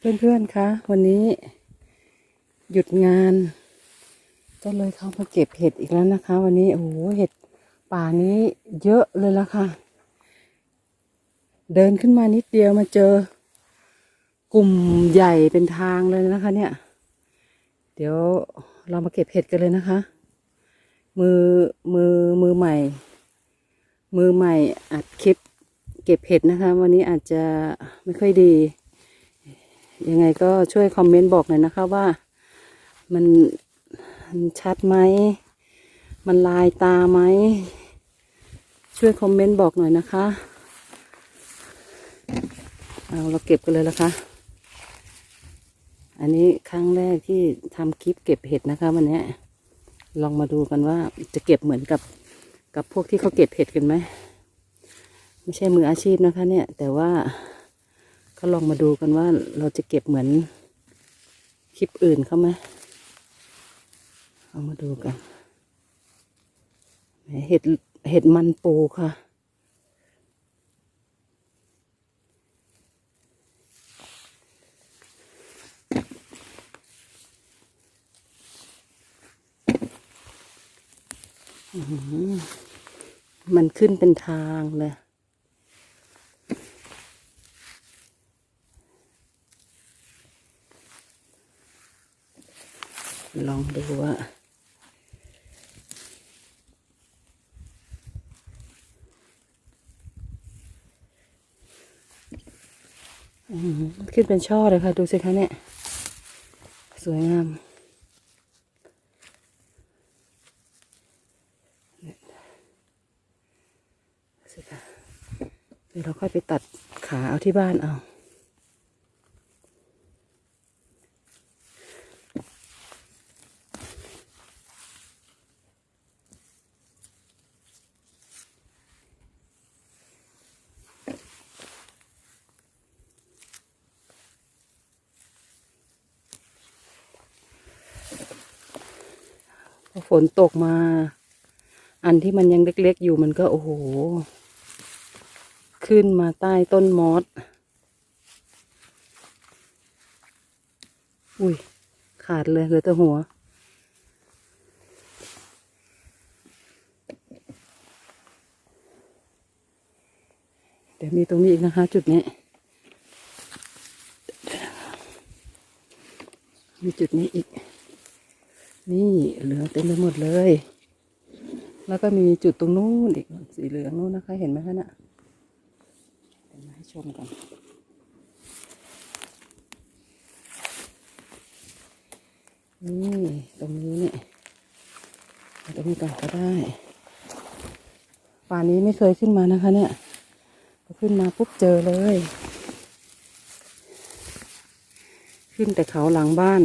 เพื่อนๆคะวันนี้หยุดงาน ก็เลยเข้ามาเก็บเห็ดอีกแล้วนะคะ วันนี้โอ้โหเห็ดป่านี้เยอะเลยละค่ะ เดินขึ้นมานิดเดียวมาเจอ กลุ่มใหญ่เป็นทางเลยนะคะ เนี่ย เดี๋ยวเรามาเก็บเห็ดกันเลยนะคะ มือมือมือใหม่ มือใหม่อัดคลิป เก็บเห็ดนะคะ วันนี้อาจจะไม่ค่อยดี ยังไงก็ช่วยคอมเมนต์บอกหน่อยนะคะว่ามันมันชัดไหม มันลายตาไหม ช่วยคอมเมนต์บอกหน่อยนะคะ เอาเราเก็บกันเลยละคะ อันนี้ครั้งแรกที่ทำคลิปเก็บเห็ดนะคะวันนี้ลองมาดูกันว่าจะเก็บเหมือนกับกับพวกที่เขาเก็บเห็ดกันไหม ไม่ใช่มืออาชีพนะคะเนี่ย แต่ว่า ก็ลองมาดูกันว่าเราจะเก็บเหมือนคลิปอื่นเขาไหมเอามาดูกัน เห็ดเห็ดมันปูค่ะ มันขึ้นเป็นทางเลย ลองดูว่าอืมขึ้นเป็นช่อเลยค่ะ ดูสิคะเนี่ย สวยงามสิคะเดี๋ยวเราค่อยไปตัดขาเอาที่บ้านเอา ฝนตกมา อันที่มันยังเล็กๆอยู่มันก็โอ้โห ขึ้นมาใต้ต้นมอสอุ้ย ขาดเลยเหลือแต่หัว เดี๋ยวมีตรงนี้อีกนะคะ จุดนี้ มีจุดนี้อีก นี่เหลืองเต็มไปหมดเลย แล้วก็มีจุดตรงนู้นอีกสีเหลืองนู้นนะคะ เห็นไหมคะน่ะเดี๋ยวมาให้ชมกันนี่ตรงนี้เนี่ยตรงนี้ก่อนก็ได้ป่านนี้ไม่เคยขึ้นมานะคะ เนี่ยพอขึ้นมาปุ๊บเจอเลย ขึ้นแต่เขาหลังบ้าน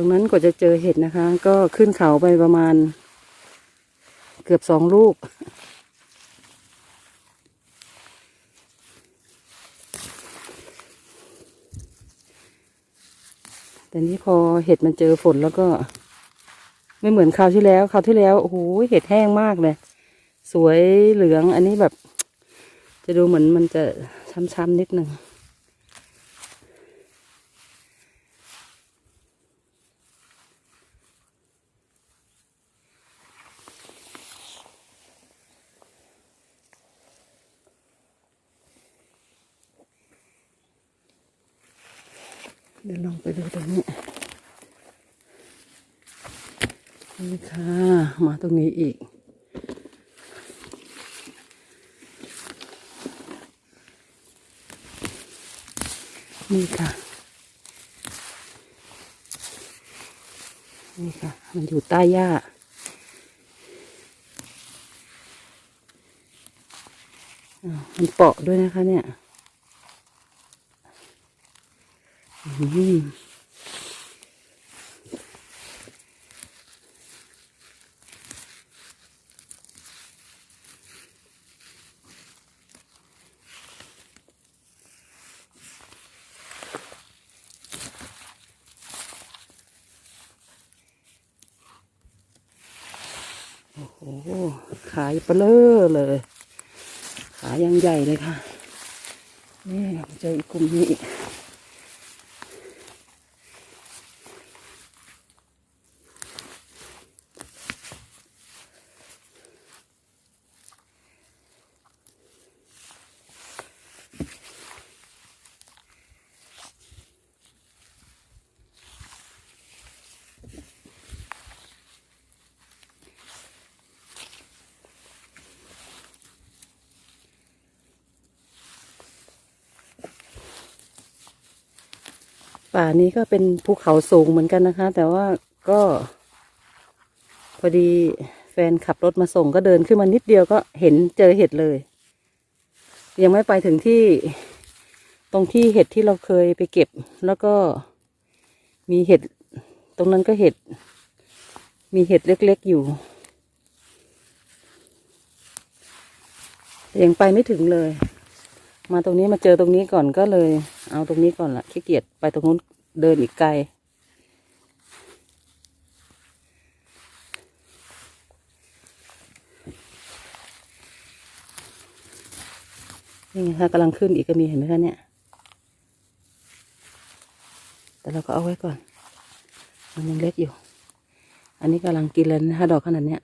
รงนั้นกว่าจะเจอเห็ดนะคะ ก็ขึ้นเขาไปประมาณ เกือบสองลูก แต่นี้พอเห็ดมันเจอฝนแล้วก็ ไม่เหมือนคราวที่แล้วคราวที่แล้วโอ้โหเห็ดแห้งมากเลย สวยเหลืองอันนี้แบบ จะดูเหมือนมันจะช้ำๆนิดหนึ่ง เดี๋ยวลองไปดูตรงนี้นี่ค่ะ มาตรงนี้อีก นี่ค่ะ นี่ค่ะ มันอยู่ใต้หญ้าอ้าวมันเปาะด้วยนะคะเนี่ย โอ้โหขายเปลอเลย ขายังใหญ่เลยค่ะ นี่เจออีกกลุ่มนี้อีก ป่านี้ก็เป็นภูเขาสูงเหมือนกันนะคะ แต่ว่าก็ พอดีแฟนขับรถมาส่งก็เดินขึ้นมานิดเดียวก็เห็นเจอเห็ดเลย ยังไม่ไปถึงที่ตรงที่เห็ดที่เราเคยไปเก็บ แล้วก็มีเห็ด ตรงนั้นก็เห็ด มีเห็ดเล็กๆอยู่ ยังไปไม่ถึงเลย มาตรงนี้มาเจอตรงนี้ก่อนก็เลย เอาตรงนี้ก่อนละขี้เกียจไปตรงนู้นเดินอีกไกล นี่ไงคะกำลังขึ้นอีกก็มีเห็นไหมคะเนี่ย แต่เราก็เอาไว้ก่อน มันยังเล็กอยู่ อันนี้กำลังกินเลยนะคะดอกขนาดเนี้ย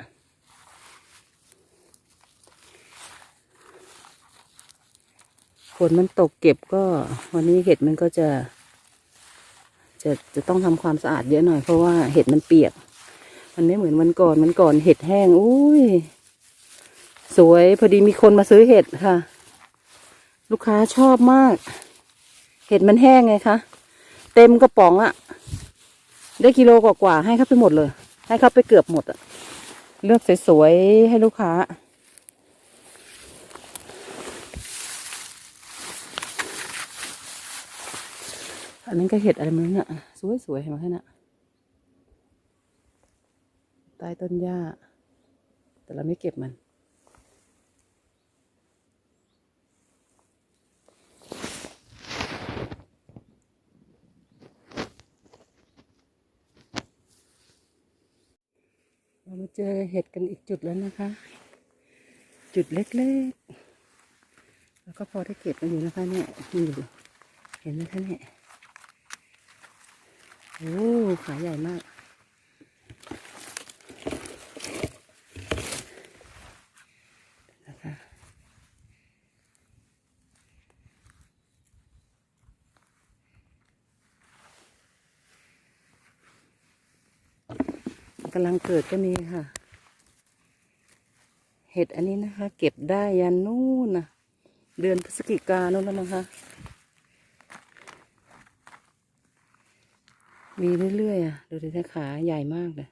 ฝนมันตกเก็บก็ วันนี้เห็ดมันก็จะ จะจะต้องทำความสะอาดเยอะหน่อยเพราะว่าเห็ดมันเปียก มันไม่เหมือนวันก่อนมันก่อนเห็ดแห้งอุ้ยสวยพอดีมีคนมาซื้อเห็ดค่ะ ลูกค้าชอบมาก เห็ดมันแห้งไงคะเต็มกระป๋องอะได้กิโลกว่าๆให้เขาไปหมดเลย ให้เขาไปเกือบหมดอะเลือกสวยๆให้ลูกค้า นนั้นก็เห็ดอะไรมันน่ะสวยๆเห็นไหมคะน่ะใต้ต้นหญ้า แต่เราไม่เก็บมัน เรามาเจอเห็ดกันอีกจุดแล้วนะคะ จุดเล็กๆ แล้วก็พอได้เก็บกันอยู่นะคะเนี่ยนี่เห็นไหมคะเนี่ย โอ้ขาใหญ่มาก นะคะกำลังเกิดก็มีค่ะ เห็ดอันนี้นะคะ เก็บได้ยันนู่นนะเดือนพฤศจิกาโน่นแล้วนะคะ มีเรื่อยๆอะ ดูดินะขาใหญ่มากเลย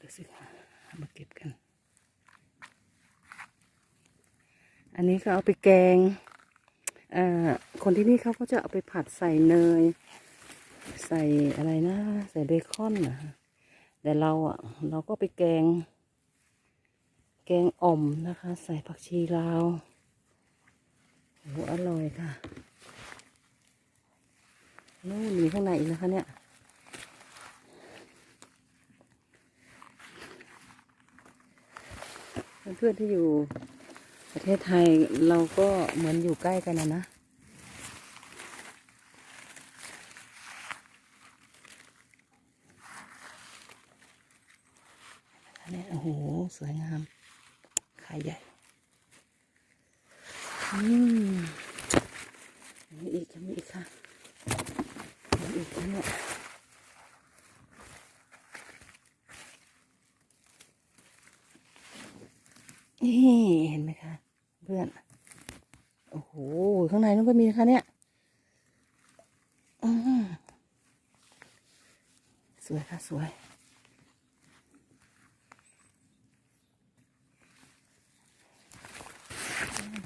ดูสิค่ะเอามาเก็บกัน อันนี้ก็เอาไปแกงเอ่อคนที่นี่เขาก็จะเอาไปผัดใส่เนย ใส่อะไรนะ ใส่เบคอนนะแต่เราอะ เราก็ไปแกง แกงอ่อมนะคะ ใส่ผักชีลาว โอ้โหอร่อยค่ะนู่นมีข้างในอีกนะคะเนี่ยเพื่อนที่อยู่ประเทศไทยเราก็เหมือนอยู่ใกล้กันนะนะนนี้โอ้โห สวยงาม ขาใหญ่ อืมมีอีกจะมีอีกค่ะมีอีกค่ะเนี่ยนี่เห็นไหมคะเพื่อน โอ้โห ข้างในนู้นก็มีนะคะเนี่ยอืมสวยค่ะ สวย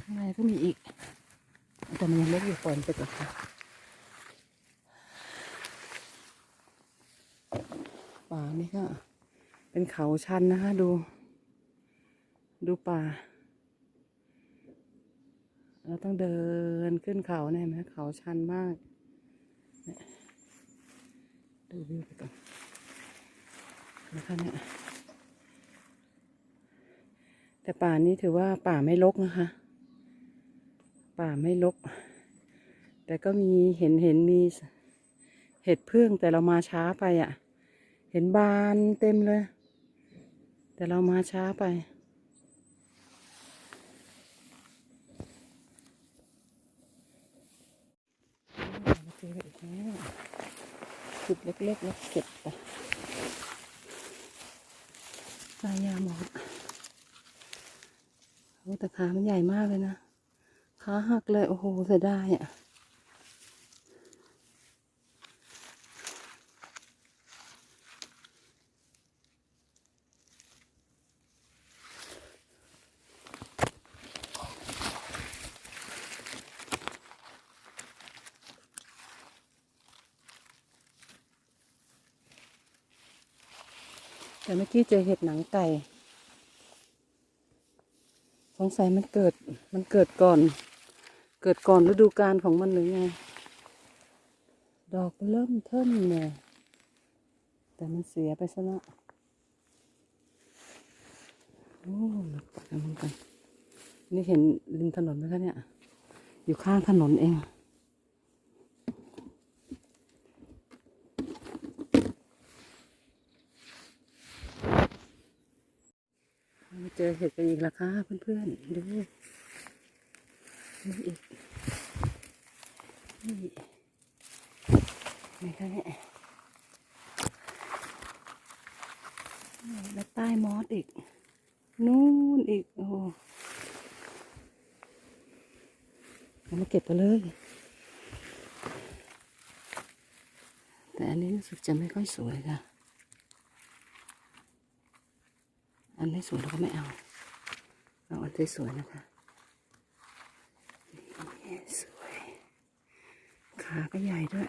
ข้างใน ก็มีอีก แต่มันยังเล็กอยู่ก่อนไปก่อนค่ะป่านี่ก็เป็นเขาชันนะคะ ดู ดูป่า เราต้องเดินขึ้นเขาเนี่ยนไหมเขาชันมาก ดูวิวไปก่อนนะคะเนี่ยแต่ป่านี้ถือว่าป่าไม่รกนะคะ ป่าไม่รกแต่ก็มีเห็นเห็นมีเห็ดพึ่งแต่เรามาช้าไปอะ่ะ เห็นบานเต็มเลย แต่เรามาช้าไปมาเจออีกแล้วขุดเล็กๆแล้วเก็บไปปลายาหมอดโอ้แต่ขามันใหญ่มากเลยนะ ขาหักเลย โอ้โหเสียดายอะแต่เมื่อกี้เจอเห็ดหนังไก่ สงสัยมันเกิด มันเกิดก่อน เกิดก่อนฤดูกาลของมันหรือไง ดอกเริ่มเทิ่มเนี่ยแต่มันเสียไปซะล้วโอ้หนักไปกันเหมือนกัน นี่เห็นริมถนนไหมคะเนี่ย อยู่ข้างถนนเองมาเจอเห็ดกันอีกแล้วค่ะเพื่อนๆดู อีกนี่นี่ค่ะเนี่ยนี่แล้วใต้มอสอีก นู่นอีก โอ้เอามาเก็บไปเลย แต่อันนี้รู้สึกจะไม่ค่อยสวยค่ะ อันไม่สวยเราก็ไม่เอา เอาอันที่สวยนะคะ นี่สวย ขาก็ใหญ่ด้วย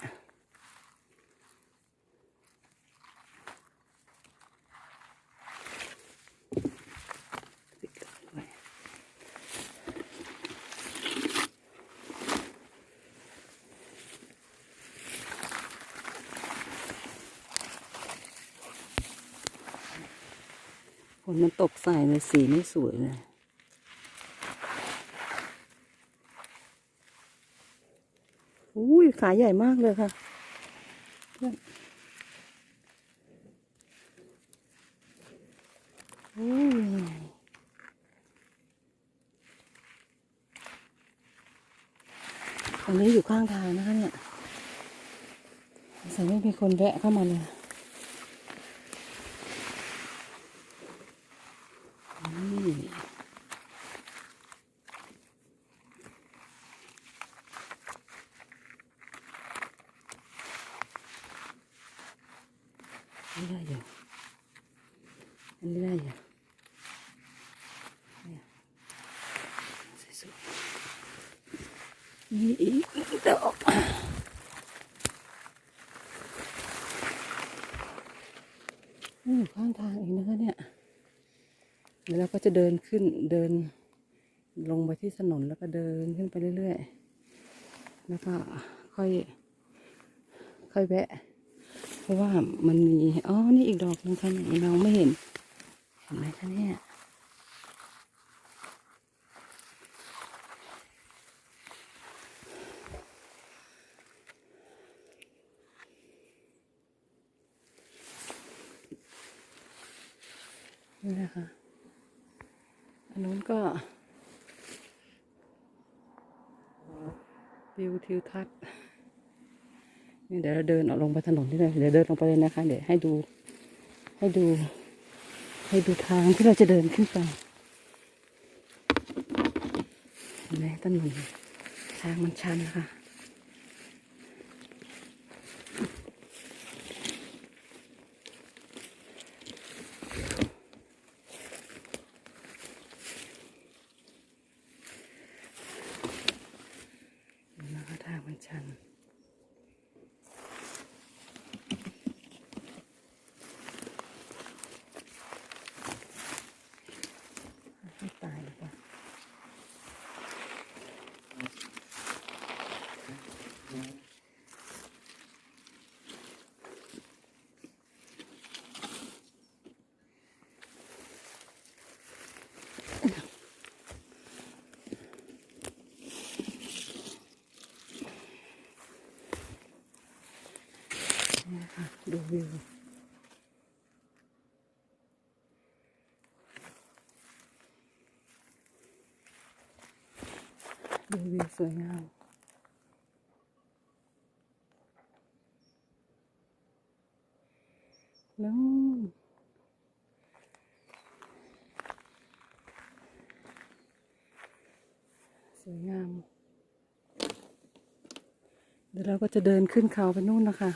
ฝนมันตกใส่เลยสีไม่สวยเลย อุ้ ยขาใหญ่มากเลยค่ะโอ้ยอันนี้อยู่ข้างทางนะคะเนี่ยแต่ไม่มีคนแวะเข้ามาเลยนี่ อันนี้ได้อยู่อันนี้ได้อยู่เนี่ยสวยๆนี่อีกดอกนี่อยู่ ข้างทางอีกนะคะเนี่ยเดี๋ยวเราก็จะเดินขึ้นเดินลงไปที่ถนนแล้วก็เดินขึ้นไปเรื่อยๆ แล้วก็ค่อย ค่อยแวะ เพราะว่ามันมี อ๋อ นี่อีกดอกนึงค่ะเราไม่เห็น เห็นไหมคะเนี่ย นี่นะคะ อันนู้นก็วิวทิวทัศน์นี่เดี๋ยวเราเดินออกลงไปถนนที่เลยเดี๋ยวเดินลงไปเลยนะคะ เดี๋ยวให้ดู ให้ดู ให้ดูทางที่เราจะเดินขึ้นไปเห็นไหมถนนทางมันชันค่ะเห็นไหมคะทางมันชัน ให้ตายดีกว่า นี่ค่ะดูวิ นู่สวยงาม เดี๋ยวเราก็จะเดินขึ้นเขาไปนู่นนะคะ